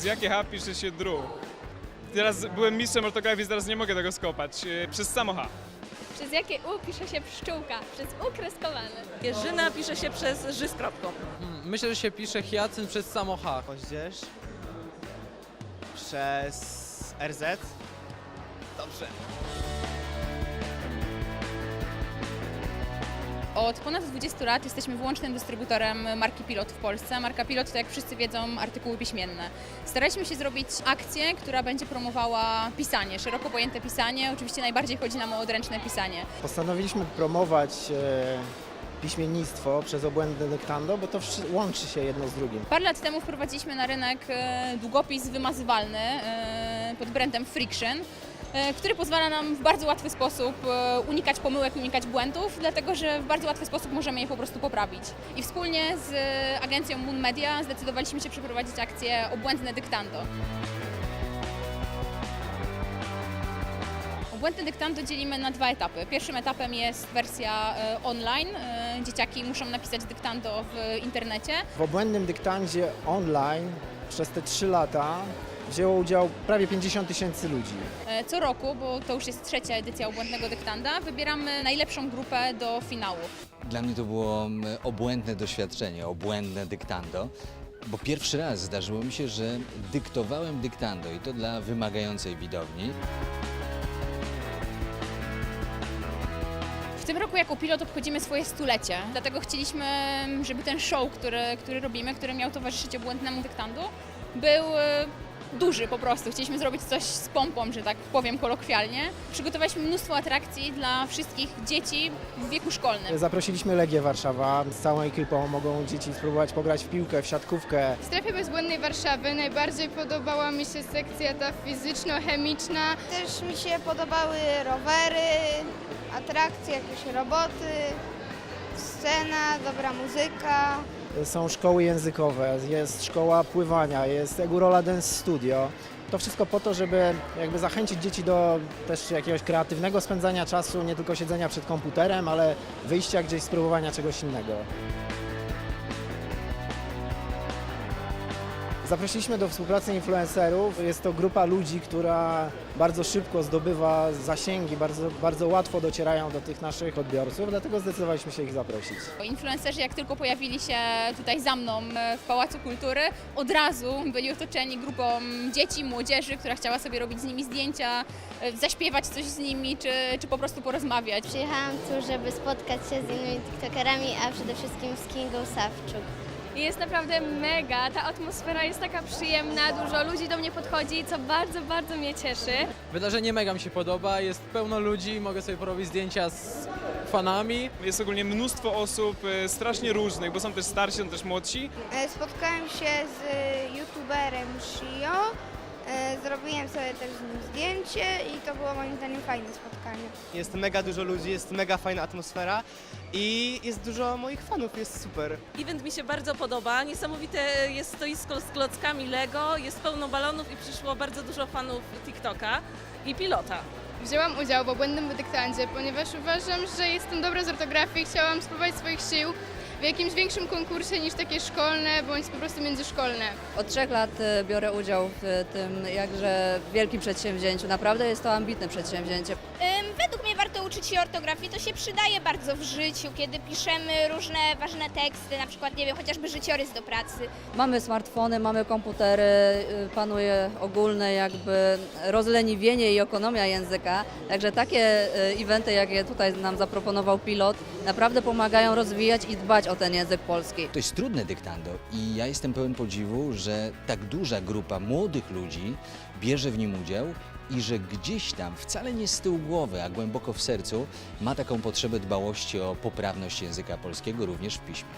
Przez jakie H pisze się dru? Teraz byłem mistrzem ortografii, teraz nie mogę tego skopać. E, Przez samo H. Przez jakie U pisze się pszczółka? Przez U kreskowane. Jerzyna pisze się przez ży z kropką. Hmm, Myślę, że się pisze hiacynt przez samo H. Moździerz przez RZ. Dobrze. Od ponad 20 lat jesteśmy wyłącznym dystrybutorem marki Pilot w Polsce. Marka Pilot to, jak wszyscy wiedzą, artykuły piśmienne. Staraliśmy się zrobić akcję, która będzie promowała pisanie, szeroko pojęte pisanie. Oczywiście najbardziej chodzi nam o odręczne pisanie. Postanowiliśmy promować e, piśmiennictwo przez obłędne dyktando, bo to łączy się jedno z drugim. Parę lat temu wprowadziliśmy na rynek e, długopis wymazywalny e, pod brandem Friction, który pozwala nam w bardzo łatwy sposób e, unikać pomyłek, unikać błędów, dlatego że w bardzo łatwy sposób możemy je po prostu poprawić. I wspólnie z e, agencją Moon Media zdecydowaliśmy się przeprowadzić akcję Obłędne Dyktando. Obłędne dyktando dzielimy na dwa etapy. Pierwszym etapem jest wersja e, online. E, Dzieciaki muszą napisać dyktando w internecie. W obłędnym dyktandzie online przez te trzy lata wzięło udział prawie 50 tysięcy ludzi. E, Co roku, bo to już jest trzecia edycja Obłędnego Dyktanda, wybieramy najlepszą grupę do finału. Dla mnie to było obłędne doświadczenie, obłędne dyktando, bo pierwszy raz zdarzyło mi się, że dyktowałem dyktando i to dla wymagającej widowni. W tym roku jako pilot obchodzimy swoje stulecie, dlatego chcieliśmy, żeby ten show, który, który robimy, który miał towarzyszyć Obłędnemu Dyktandu, był e, duży po prostu. Chcieliśmy zrobić coś z pompą, że tak powiem kolokwialnie. Przygotowaliśmy mnóstwo atrakcji dla wszystkich dzieci w wieku szkolnym. Zaprosiliśmy Legię Warszawa z całą ekipą. Mogą dzieci spróbować pograć w piłkę, w siatkówkę. W strefie bezbłędnej Warszawy najbardziej podobała mi się sekcja ta fizyczno-chemiczna. Też mi się podobały rowery, atrakcje, jakieś roboty, scena, dobra muzyka. Są szkoły językowe, jest szkoła pływania, jest Egorola Dance Studio. To wszystko po to, żeby jakby zachęcić dzieci do też jakiegoś kreatywnego spędzania czasu, nie tylko siedzenia przed komputerem, ale wyjścia gdzieś, spróbowania czegoś innego. Zaprosiliśmy do współpracy influencerów. Jest to grupa ludzi, która bardzo szybko zdobywa zasięgi, bardzo, bardzo łatwo docierają do tych naszych odbiorców, dlatego zdecydowaliśmy się ich zaprosić. Influencerzy, jak tylko pojawili się tutaj za mną w Pałacu Kultury, od razu byli otoczeni grupą dzieci, młodzieży, która chciała sobie robić z nimi zdjęcia, e, zaśpiewać coś z nimi, czy, czy po prostu porozmawiać. Przyjechałam tu, żeby spotkać się z innymi tiktokerami, a przede wszystkim z Kingą Sawczuk. Jest naprawdę mega, ta atmosfera jest taka przyjemna, dużo ludzi do mnie podchodzi, co bardzo, bardzo mnie cieszy. Wydarzenie mega mi się podoba, jest pełno ludzi, mogę sobie porobić zdjęcia z fanami. Jest ogólnie mnóstwo osób e, strasznie różnych, bo są też starsi, są też młodsi. E, Spotkałem się z e, youtuberem Shio, zrobiłem sobie też z nim zdjęcie i to było moim zdaniem fajne spotkanie. Jest mega dużo ludzi, jest mega fajna atmosfera i jest dużo moich fanów, jest super. Event mi się bardzo podoba. Niesamowite jest stoisko z klockami Lego, jest pełno balonów i przyszło bardzo dużo fanów TikToka i pilota. Wzięłam udział w obłędnym dyktandzie, ponieważ uważam, że jestem dobra z ortografii i chciałam spróbować swoich sił w jakimś większym konkursie niż takie szkolne bądź po prostu międzyszkolne. Od trzech lat e, biorę udział w tym jakże wielkim przedsięwzięciu. Naprawdę jest to ambitne przedsięwzięcie. Uczyć się ortografii, to się przydaje bardzo w życiu, kiedy piszemy różne ważne teksty, na przykład, nie wiem, chociażby życiorys do pracy. Mamy smartfony, mamy komputery, y, panuje ogólne jakby rozleniwienie i ekonomia języka. Także takie y, eventy, jakie tutaj nam zaproponował pilot, naprawdę pomagają rozwijać i dbać o ten język polski. To jest trudne dyktando i ja jestem pełen podziwu, że tak duża grupa młodych ludzi bierze w nim udział i że gdzieś tam, wcale nie z tyłu głowy, a głęboko w sercu, ma taką potrzebę dbałości o poprawność języka polskiego również w piśmie.